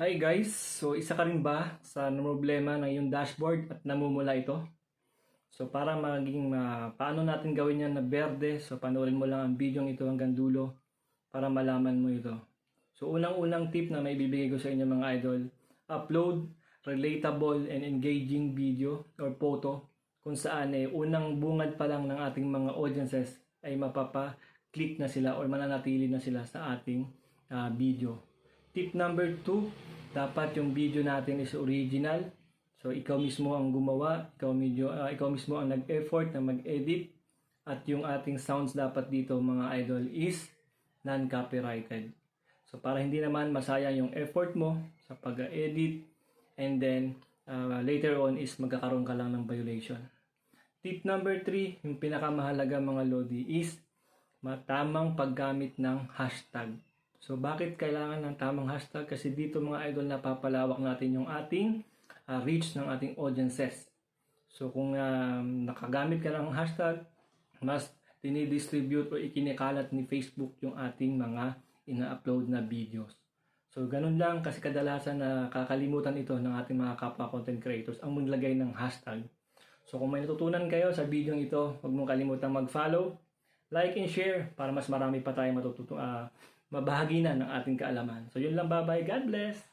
Hi guys! So isa ka rin ba sa problema ng iyong dashboard at namumula ito? So para maging ma paano natin gawin yan na berde, so panoorin mo lang ang video ito hanggang dulo para malaman mo ito. So unang-unang tip na may bibigay ko sa inyo mga idol, upload relatable and engaging video or photo kung saan eh unang bungad pa lang ng ating mga audiences ay mapapa-click na sila or mananatili na sila sa ating ah, video. Tip number 2, dapat yung video natin is original. So ikaw mismo ang gumawa, ikaw medyo ah, ikaw mismo ang nag-effort na mag-edit at yung ating sounds dapat dito mga idol is non-copyrighted. So para hindi naman masayang yung effort mo sa pag-edit and then ah, later on is magkakaroon ka lang ng violation. Tip number 3, yung pinakamahalaga mga Lodi is matamang paggamit ng hashtag. So bakit kailangan ng tamang hashtag? Kasi dito mga idol napapalawak natin yung ating ah, reach ng ating audiences. So kung ah, nakagamit ka ng hashtag, mas dinidistribute o ikinikalat ni Facebook yung ating mga ina-upload na videos. So ganun lang kasi kadalasan na kakalimutan ito ng ating mga kapwa content creators ang maglagay ng hashtag. So kung may natutunan kayo sa video ito, huwag mong kalimutan mag-follow, like and share para mas marami pa tayong matututo ah, mabahagi na ng ating kaalaman. So yun lang, bye-bye. God bless!